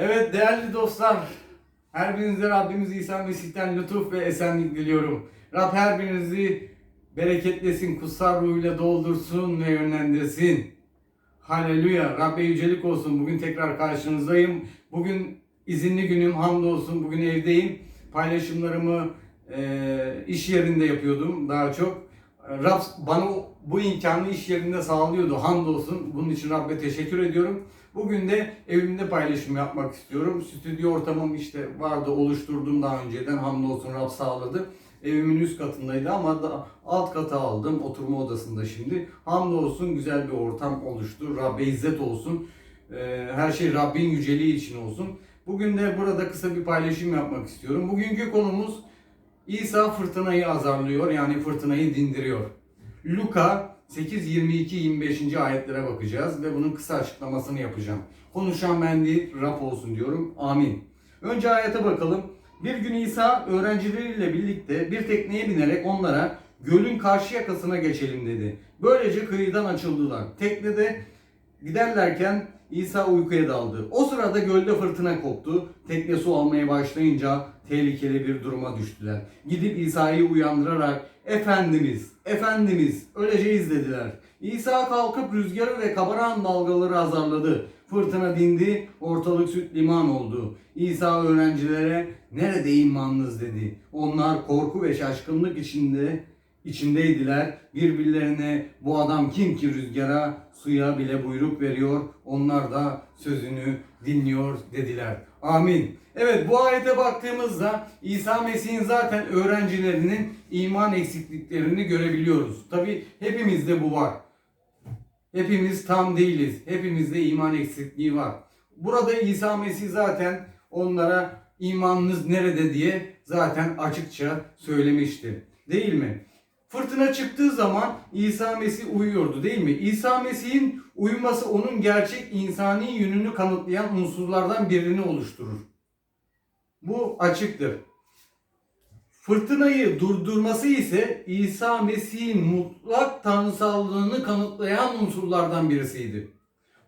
Evet değerli dostlar, her birinize Rabbimiz İsa Mesih'ten lütuf ve esenlik diliyorum. Rab her birinizi bereketlesin, kutsal ruhuyla doldursun ve yönlendirsin. Haleluya, Rabbe yücelik olsun. Bugün tekrar karşınızdayım. Bugün izinli günüm, hamdolsun. Bugün evdeyim. Paylaşımlarımı e, iş yerinde yapıyordum daha çok. Rab bana bu imkanı iş yerinde sağlıyordu. Hamdolsun. Bunun için Rabbe teşekkür ediyorum. Bugün de evimde paylaşım yapmak istiyorum. Stüdyo ortamım işte vardı, oluşturdum daha önceden. Hamdolsun Rab sağladı. Evimin üst katındaydı ama da alt kata aldım. Oturma odasında şimdi. Hamdolsun güzel bir ortam oluştu. Rabbe izzet olsun. Ee, Her şey Rabbin yüceliği için olsun. Bugün de burada kısa bir paylaşım yapmak istiyorum. Bugünkü konumuz İsa fırtınayı azarlıyor yani fırtınayı dindiriyor. Luka 8, 22, 25. ayetlere bakacağız ve bunun kısa açıklamasını yapacağım. Konuşan ben değil, Rab olsun diyorum. Amin. Önce ayete bakalım. Bir gün İsa öğrencileriyle birlikte bir tekneye binerek onlara gölün karşı yakasına geçelim dedi. Böylece kıyıdan açıldılar. Teknede giderlerken İsa uykuya daldı. O sırada gölde fırtına koptu. Tekne su almaya başlayınca tehlikeli bir duruma düştüler. Gidip İsa'yı uyandırarak Efendimiz, Efendimiz öleceğiz dediler. İsa kalkıp rüzgarı ve kabaran dalgaları azarladı. Fırtına dindi, ortalık süt liman oldu. İsa öğrencilere nerede imanınız dedi. Onlar korku ve şaşkınlık içinde içindeydiler. Birbirlerine bu adam kim ki rüzgara, suya bile buyruk veriyor. Onlar da sözünü dinliyor dediler. Amin. Evet bu ayete baktığımızda İsa Mesih'in zaten öğrencilerinin iman eksikliklerini görebiliyoruz. Tabi hepimizde bu var. Hepimiz tam değiliz. Hepimizde iman eksikliği var. Burada İsa Mesih zaten onlara imanınız nerede diye zaten açıkça söylemişti. Değil mi? Fırtına çıktığı zaman İsa Mesih uyuyordu değil mi? İsa Mesih'in uyuması onun gerçek insani yönünü kanıtlayan unsurlardan birini oluşturur. Bu açıktır. Fırtınayı durdurması ise İsa Mesih'in mutlak tanrısallığını kanıtlayan unsurlardan birisiydi.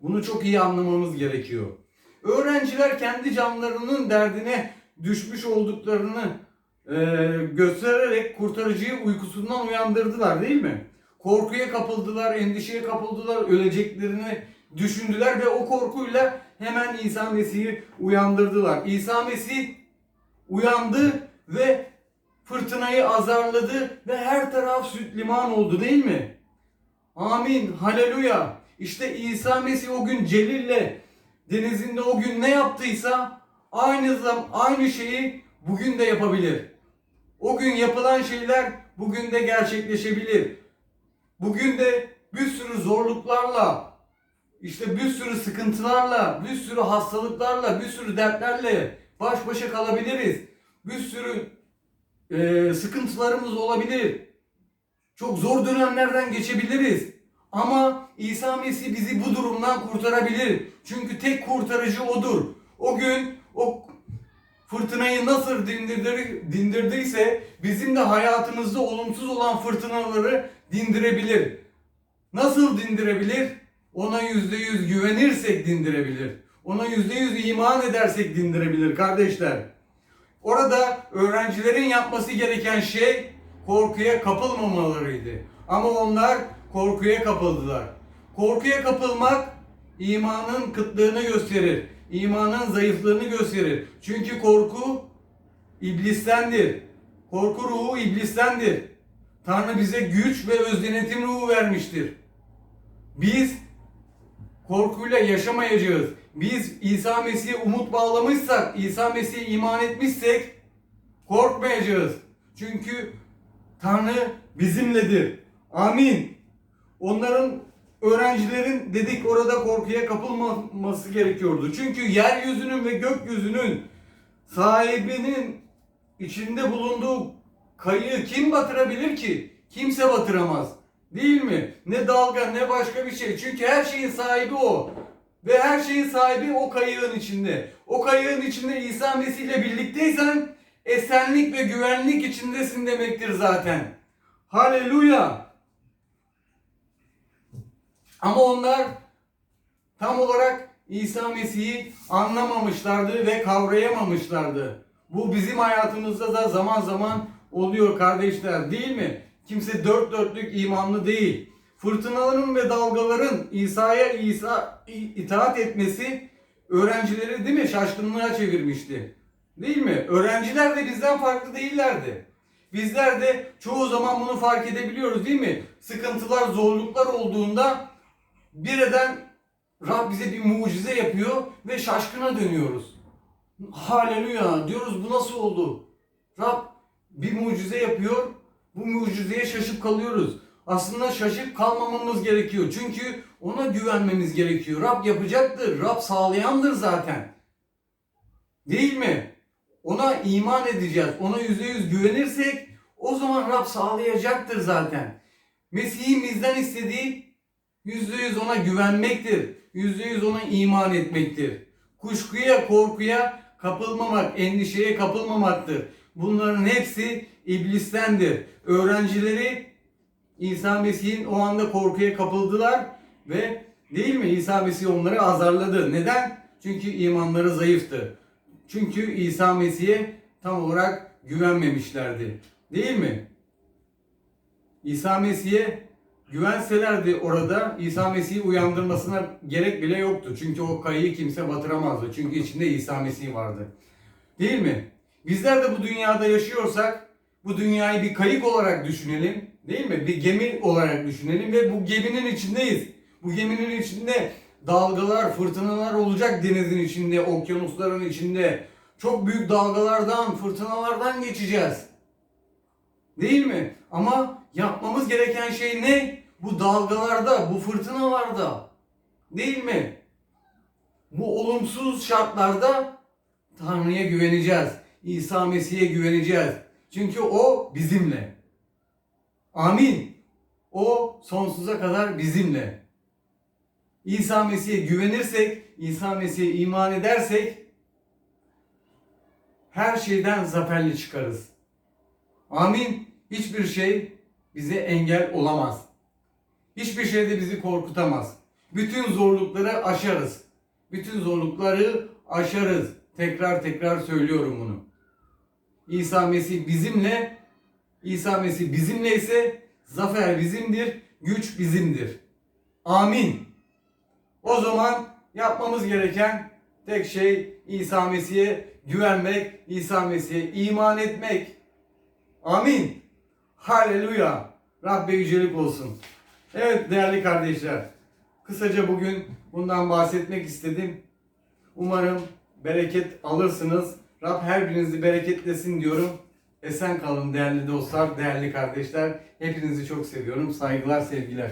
Bunu çok iyi anlamamız gerekiyor. Öğrenciler kendi canlarının derdine düşmüş olduklarını e, göstererek kurtarıcıyı uykusundan uyandırdılar değil mi? Korkuya kapıldılar, endişeye kapıldılar, öleceklerini düşündüler ve o korkuyla hemen İsa Mesih'i uyandırdılar. İsa Mesih uyandı ve fırtınayı azarladı ve her taraf süt liman oldu değil mi? Amin. Haleluya. İşte İsa Mesih o gün Celil'le denizinde o gün ne yaptıysa aynı zam aynı şeyi bugün de yapabilir. O gün yapılan şeyler bugün de gerçekleşebilir. Bugün de bir sürü zorluklarla, işte bir sürü sıkıntılarla, bir sürü hastalıklarla, bir sürü dertlerle baş başa kalabiliriz. Bir sürü e, sıkıntılarımız olabilir. Çok zor dönemlerden geçebiliriz. Ama İsa Mesih bizi bu durumdan kurtarabilir. Çünkü tek kurtarıcı odur. O gün o fırtınayı nasıl dindirdi, dindirdiyse bizim de hayatımızda olumsuz olan fırtınaları dindirebilir. Nasıl dindirebilir? Ona yüzde yüz güvenirsek dindirebilir. Ona yüzde yüz iman edersek dindirebilir kardeşler. Orada öğrencilerin yapması gereken şey korkuya kapılmamalarıydı. Ama onlar korkuya kapıldılar. Korkuya kapılmak imanın kıtlığını gösterir. İmanın zayıflığını gösterir. Çünkü korku iblistendir. Korku ruhu iblistendir. Tanrı bize güç ve özdenetim ruhu vermiştir. Biz korkuyla yaşamayacağız. Biz İsa Mesih'e umut bağlamışsak, İsa Mesih'e iman etmişsek korkmayacağız. Çünkü Tanrı bizimledir. Amin. Onların öğrencilerin dedik orada korkuya kapılmaması gerekiyordu. Çünkü yeryüzünün ve gökyüzünün sahibinin içinde bulunduğu kayığı kim batırabilir ki? Kimse batıramaz. Değil mi? Ne dalga ne başka bir şey. Çünkü her şeyin sahibi o. Ve her şeyin sahibi o kayığın içinde. O kayığın içinde İsa Mesih ile birlikteysen esenlik ve güvenlik içindesin demektir zaten. Haleluya. Ama onlar tam olarak İsa Mesih'i anlamamışlardı ve kavrayamamışlardı. Bu bizim hayatımızda da zaman zaman oluyor kardeşler değil mi? Kimse dört dörtlük imanlı değil. Fırtınaların ve dalgaların İsa'ya İsa itaat etmesi öğrencileri değil mi şaşkınlığa çevirmişti. Değil mi? Öğrenciler de bizden farklı değillerdi. Bizler de çoğu zaman bunu fark edebiliyoruz değil mi? Sıkıntılar, zorluklar olduğunda birden Rab bize bir mucize yapıyor ve şaşkına dönüyoruz. Haleluya diyoruz bu nasıl oldu? Rab bir mucize yapıyor. Bu mucizeye şaşıp kalıyoruz. Aslında şaşıp kalmamamız gerekiyor. Çünkü ona güvenmemiz gerekiyor. Rab yapacaktır. Rab sağlayandır zaten. Değil mi? Ona iman edeceğiz. Ona yüzde yüz güvenirsek o zaman Rab sağlayacaktır zaten. Mesih'in bizden istediği yüzde yüz ona güvenmektir. Yüzde yüz ona iman etmektir. Kuşkuya, korkuya kapılmamak, endişeye kapılmamaktır. Bunların hepsi iblistendir. Öğrencileri İsa Mesih'in o anda korkuya kapıldılar ve değil mi İsa Mesih onları azarladı. Neden? Çünkü imanları zayıftı. Çünkü İsa Mesih'e tam olarak güvenmemişlerdi. Değil mi? İsa Mesih'e güvenselerdi orada İsa Mesih'i uyandırmasına gerek bile yoktu. Çünkü o kayayı kimse batıramazdı. Çünkü içinde İsa Mesih vardı. Değil mi? Bizler de bu dünyada yaşıyorsak bu dünyayı bir kayık olarak düşünelim. Değil mi? Bir gemi olarak düşünelim ve bu geminin içindeyiz. Bu geminin içinde dalgalar, fırtınalar olacak denizin içinde, okyanusların içinde. Çok büyük dalgalardan, fırtınalardan geçeceğiz. Değil mi? Ama yapmamız gereken şey ne? Bu dalgalarda, bu fırtınalarda. Değil mi? Bu olumsuz şartlarda Tanrı'ya güveneceğiz. İsa Mesih'e güveneceğiz. Çünkü o bizimle. Amin. O sonsuza kadar bizimle. İsa Mesih'e güvenirsek, İsa Mesih'e iman edersek her şeyden zaferli çıkarız. Amin. Hiçbir şey bize engel olamaz. Hiçbir şey de bizi korkutamaz. Bütün zorlukları aşarız. Bütün zorlukları aşarız. Tekrar tekrar söylüyorum bunu. İsa Mesih bizimle, İsa Mesih bizimle ise zafer bizimdir, güç bizimdir. Amin. O zaman yapmamız gereken tek şey İsa Mesih'e güvenmek, İsa Mesih'e iman etmek. Amin. Haleluya. Rabbe yücelik olsun. Evet değerli kardeşler. Kısaca bugün bundan bahsetmek istedim. Umarım bereket alırsınız. Rab her birinizi bereketlesin diyorum. Esen kalın değerli dostlar, değerli kardeşler. Hepinizi çok seviyorum. Saygılar, sevgiler.